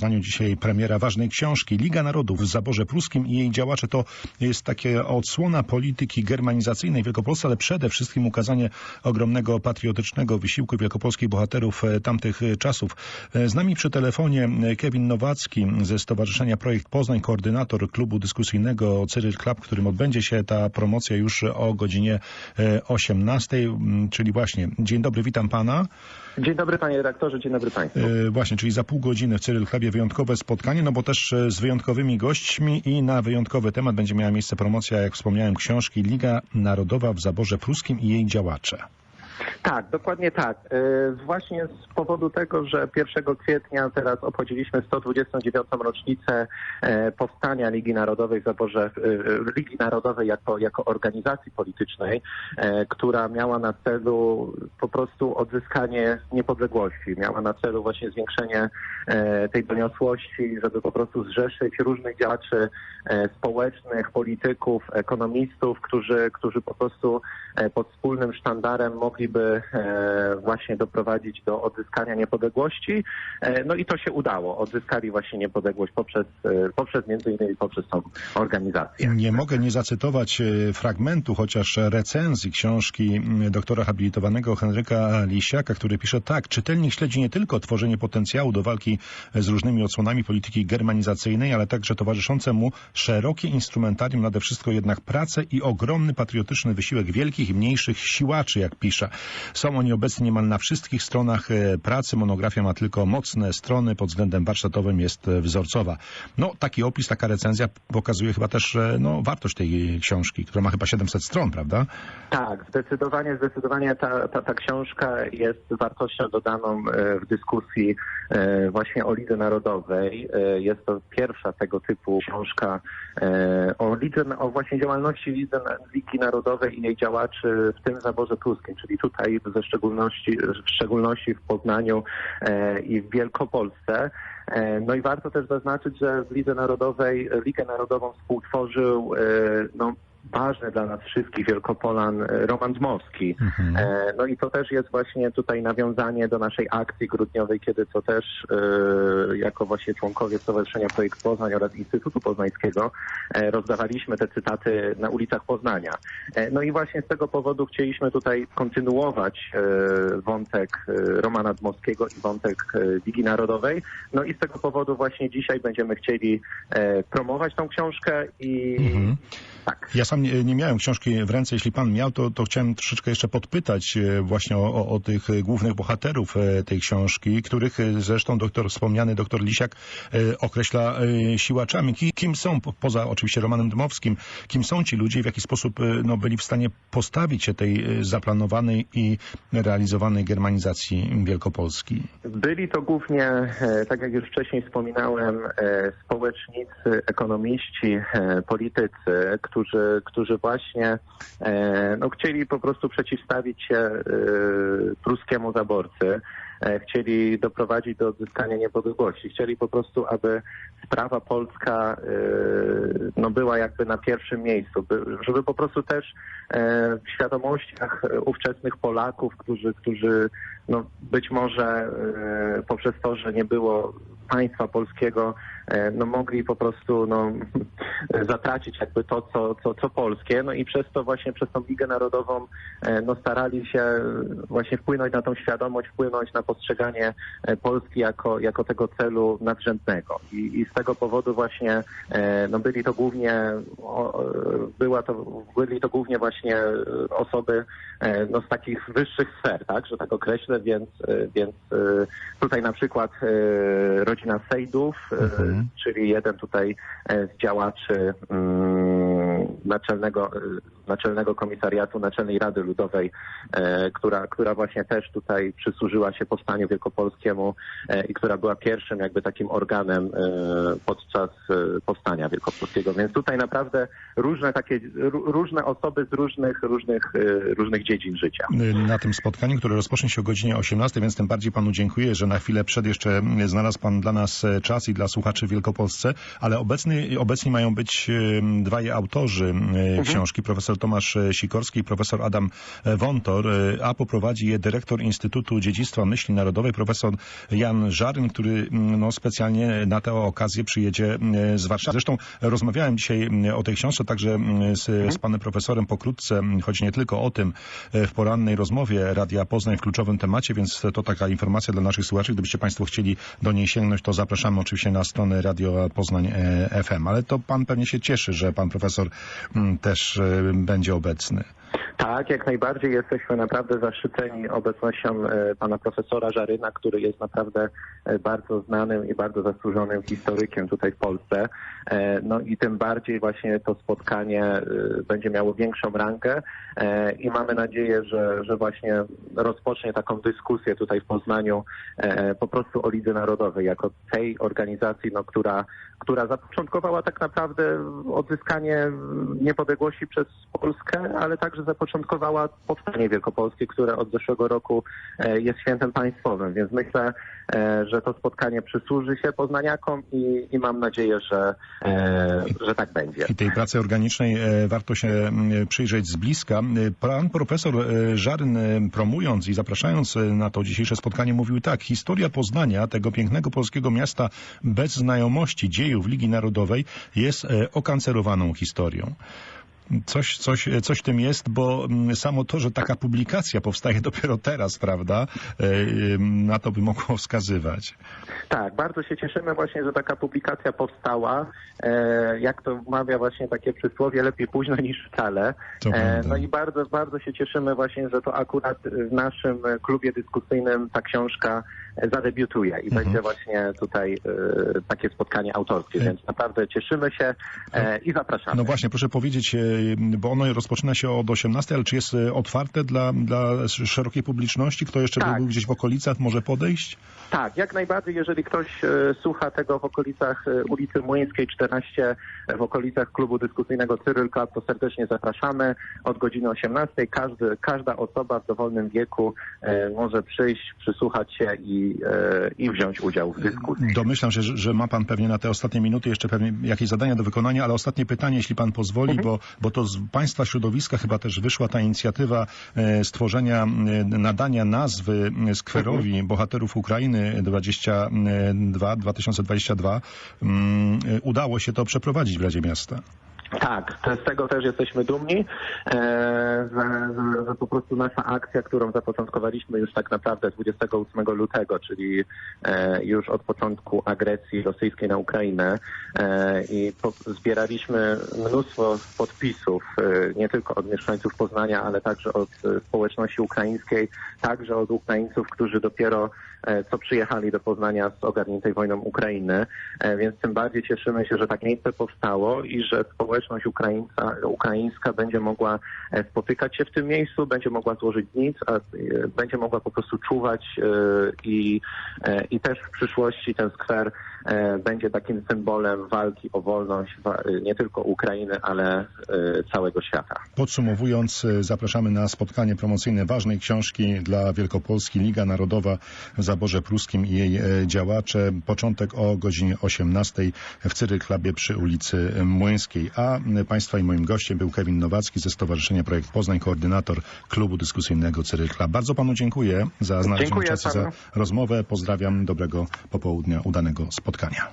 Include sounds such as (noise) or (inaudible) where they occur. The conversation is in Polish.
Poznaniu dzisiaj premiera ważnej książki Liga Narodów w zaborze pruskim i jej działacze to jest takie odsłona polityki germanizacyjnej Wielkopolsce, ale przede wszystkim ukazanie ogromnego patriotycznego wysiłku wielkopolskich bohaterów e, tamtych e, czasów. E, Z nami przy telefonie Kevin Nowacki ze Stowarzyszenia Projekt Poznań, koordynator klubu dyskusyjnego Cyril Klap, którym odbędzie się ta promocja już o godzinie e, 18, m, czyli właśnie. Dzień dobry, witam pana. Dzień dobry panie redaktorze, dzień dobry państwu. E, Właśnie, czyli za pół godziny w Cyryl Chlebie wyjątkowe spotkanie, no bo też e, z wyjątkowymi gośćmi i na wyjątkowy temat będzie miała miejsce promocja, jak wspomniałem, książki Liga Narodowa w zaborze pruskim i jej działacze. Tak, dokładnie tak. E, Właśnie z powodu tego, że 1 kwietnia teraz obchodziliśmy 129. rocznicę e, powstania Ligi Narodowej zaborze Ligi Narodowej jako, jako organizacji politycznej, e, która miała na celu po prostu odzyskanie niepodległości. Miała na celu właśnie zwiększenie e, tej doniosłości, żeby po prostu zrzeszyć różnych działaczy społecznych, polityków, ekonomistów, którzy, którzy po prostu pod wspólnym sztandarem mogliby e, właśnie doprowadzić do odzyskania niepodległości. E, No i to się udało. Odzyskali właśnie niepodległość poprzez, e, poprzez między innymi poprzez tą organizację. Nie mogę nie zacytować fragmentu, chociaż recenzji książki m, doktora habilitowanego Henryka Lisiaka, który pisze tak, czytelnik śledzi nie tylko tworzenie potencjału do walki z różnymi odsłonami polityki germanizacyjnej, ale także towarzyszące mu szerokie instrumentarium, nade wszystko jednak pracę i ogromny patriotyczny wysiłek wielkich i mniejszych siłaczy, jak pisze. Są oni obecni niemal na wszystkich stronach e, pracy. Monografia ma tylko mocne strony, pod względem warsztatowym jest e, wzorcowa. No, taki opis, taka recenzja pokazuje chyba też e, no, wartość tej książki, która ma chyba 700 stron, prawda? Tak, zdecydowanie, zdecydowanie ta, ta, ta książka jest wartością dodaną w dyskusji właśnie o Lidze Narodowej. Jest to pierwsza tego typu książka o, lidze, o właśnie działalności Ligi Narodowej i jej działaczy w tym zaborze pruskim, czyli tutaj ze szczególności, w szczególności w Poznaniu e, i w Wielkopolsce. E, No i warto też zaznaczyć, że w Lidze Narodowej, Ligę Narodową współtworzył e, no, ważny dla nas wszystkich Wielkopolan e, Roman Dmowski. Mhm. E, No i to też jest właśnie tutaj nawiązanie do naszej akcji grudniowej, kiedy to też e, jako właśnie członkowie Stowarzyszenia Projekt Poznań oraz Instytutu Poznańskiego rozdawaliśmy te cytaty na ulicach Poznania. No i właśnie z tego powodu chcieliśmy tutaj kontynuować wątek Romana Dmowskiego i wątek Ligi Narodowej. No i z tego powodu właśnie dzisiaj będziemy chcieli promować tą książkę i Mhm. tak. Ja sam nie, nie miałem książki w ręce. Jeśli pan miał, to, to chciałem troszeczkę jeszcze podpytać e, właśnie o, o, o tych e, głównych bohaterów e, tej książki, których zresztą doktor, wspomniany doktor Lisiak określa siłaczami. Ki- Kim są, po- poza oczywiście Romanem Dmowskim, kim są ci ludzie i w jaki sposób no, byli w stanie postawić się tej zaplanowanej i realizowanej germanizacji Wielkopolski? Byli to głównie, tak jak już wcześniej wspominałem, społecznicy, ekonomiści, politycy, którzy, którzy właśnie e, no, chcieli po prostu przeciwstawić się e, pruskiemu zaborcy. E, Chcieli doprowadzić do odzyskania niepodległości. Chcieli po prostu, aby sprawa polska no, była jakby na pierwszym miejscu, by, żeby po prostu też w świadomościach ówczesnych Polaków, którzy, którzy no, być może poprzez to, że nie było państwa polskiego, no mogli po prostu no, (laughs) zatracić jakby to, co, co, co polskie, no i przez to właśnie, przez tą Ligę Narodową e, no, starali się właśnie wpłynąć na tą świadomość, wpłynąć na postrzeganie e, Polski jako, jako tego celu nadrzędnego. I, i z tego powodu właśnie e, no, byli to głównie e, była to, byli to głównie właśnie e, osoby e, no, z takich wyższych sfer, tak, że tak określę, więc, e, więc e, tutaj na przykład e, rodzina Sejdów, e, Mhm. Czyli jeden tutaj e, z działaczy mm, naczelnego, e, naczelnego komisariatu Naczelnej Rady Ludowej, e, która, która właśnie też tutaj przysłużyła się powstaniu wielkopolskiemu e, i która była pierwszym jakby takim organem e, podczas powstania wielkopolskiego. Więc tutaj naprawdę różne takie, ró- różne osoby z różnych, różnych, różnych dziedzin życia. na tym spotkaniu, które rozpocznie się o godzinie 18, więc tym bardziej panu dziękuję, że na chwilę przed jeszcze znalazł pan dla nas czas i dla słuchaczy w Wielkopolsce, ale obecny, obecni mają być dwaj autorzy e, książki, profesor Tomasz e, Sikorski i profesor Adam e, Wontor, a poprowadzi je dyrektor Instytutu Dziedzictwa Myśli Narodowej, profesor Jan Żaryn, który mm, no, specjalnie na tę okazję przyjedzie z Warszawy. Zresztą rozmawiałem dzisiaj o tej książce także z, z panem profesorem pokrótce, choć nie tylko o tym, w porannej rozmowie Radia Poznań w kluczowym temacie, więc to taka informacja dla naszych słuchaczy. Gdybyście Państwo chcieli do niej sięgnąć, to zapraszamy oczywiście na stronę Radio Poznań FM. Ale to pan pewnie się cieszy, że pan profesor też e, będzie obecny. Tak, jak najbardziej jesteśmy naprawdę zaszczyceni obecnością e, pana profesora Żaryna, który jest naprawdę e, bardzo znanym i bardzo zasłużonym historykiem tutaj w Polsce. E, No i tym bardziej właśnie to spotkanie będzie miało większą rangę e, i mamy nadzieję, że, że właśnie rozpocznie taką dyskusję tutaj w Poznaniu po prostu o Lidze Narodowej, jako tej organizacji, no, która, która zapoczątkowała tak naprawdę odzyskanie niepodległości przez Polskę, ale także zapoczątkowała powstanie wielkopolskie, które od zeszłego roku e, jest świętem państwowym, więc myślę, e, że to spotkanie przysłuży się poznaniakom i, i mam nadzieję, że, e, że tak będzie. I tej pracy organicznej warto się przyjrzeć z bliska. Pan profesor Żaryn, promując i zapraszając na to dzisiejsze spotkanie, mówił tak. Historia Poznania, tego pięknego polskiego miasta bez znajomości dziejów Ligi Narodowej, jest okancerowaną historią. Coś, coś, coś tym jest, bo mm, samo to, że taka publikacja powstaje (laughs) dopiero teraz, prawda, e, na to by mogło wskazywać. Tak, bardzo się cieszymy właśnie, że taka publikacja powstała. E, jak to mawia właśnie takie przysłowie, lepiej późno niż wcale. E, no i bardzo, bardzo się cieszymy właśnie, że to akurat w naszym klubie dyskusyjnym ta książka zadebiutuje i Mhm. będzie właśnie tutaj e, takie spotkanie autorskie, więc naprawdę cieszymy się e, i zapraszamy. No właśnie, proszę powiedzieć, e, bo ono rozpoczyna się od 18, ale czy jest e, otwarte dla, dla szerokiej publiczności? Kto jeszcze Tak. był gdzieś w okolicach, może podejść? Tak, jak najbardziej, jeżeli ktoś e, słucha tego w okolicach e, ulicy Młyńskiej 14, e, w okolicach klubu dyskusyjnego Cyril Club, to serdecznie zapraszamy od godziny 18. Każdy, każda osoba w dowolnym wieku e, może przyjść, przysłuchać się i, e, i wziąć udział w dyskusji. Domyślam się, że, że ma pan pewnie na te ostatnie minuty jeszcze pewnie jakieś zadania do wykonania, ale ostatnie pytanie, jeśli pan pozwoli, bo, bo to z państwa środowiska chyba też wyszła ta inicjatywa e, stworzenia, e, nadania nazwy skwerowi bohaterów Ukrainy 22, 2022. Mm, Udało się to przeprowadzić w Radzie Miasta. Tak, z tego też jesteśmy dumni, e, że, że, po prostu nasza akcja, którą zapoczątkowaliśmy już tak naprawdę 28 lutego, czyli e, już od początku agresji rosyjskiej na Ukrainę e, i zbieraliśmy mnóstwo podpisów, nie tylko od mieszkańców Poznania, ale także od społeczności ukraińskiej, także od Ukraińców, którzy dopiero co przyjechali do Poznania z ogarniętej wojną Ukrainy, e, więc tym bardziej cieszymy się, że tak miejsce powstało i że społeczność Ukraińca, ukraińska będzie mogła e, spotykać się w tym miejscu, będzie mogła złożyć nic, a e, będzie mogła po prostu czuwać e, i, e, i też w przyszłości ten skwer e, będzie takim symbolem walki o wolność e, nie tylko Ukrainy, ale e, całego świata. Podsumowując, e, zapraszamy na spotkanie promocyjne ważnej książki dla Wielkopolski Liga Narodowa w Zaborze Pruskim i jej e, działacze. Początek o godzinie 18 w Cyril Klubie przy ulicy Młyńskiej. A e, Państwa i moim gościem był Kevin Nowacki ze Stowarzyszenia Projekt Poznań, koordynator klubu dyskusyjnego Club. Bardzo Panu dziękuję za znalezienie Dziękuję czasu za rozmowę. Pozdrawiam, dobrego popołudnia, udanego spotkania.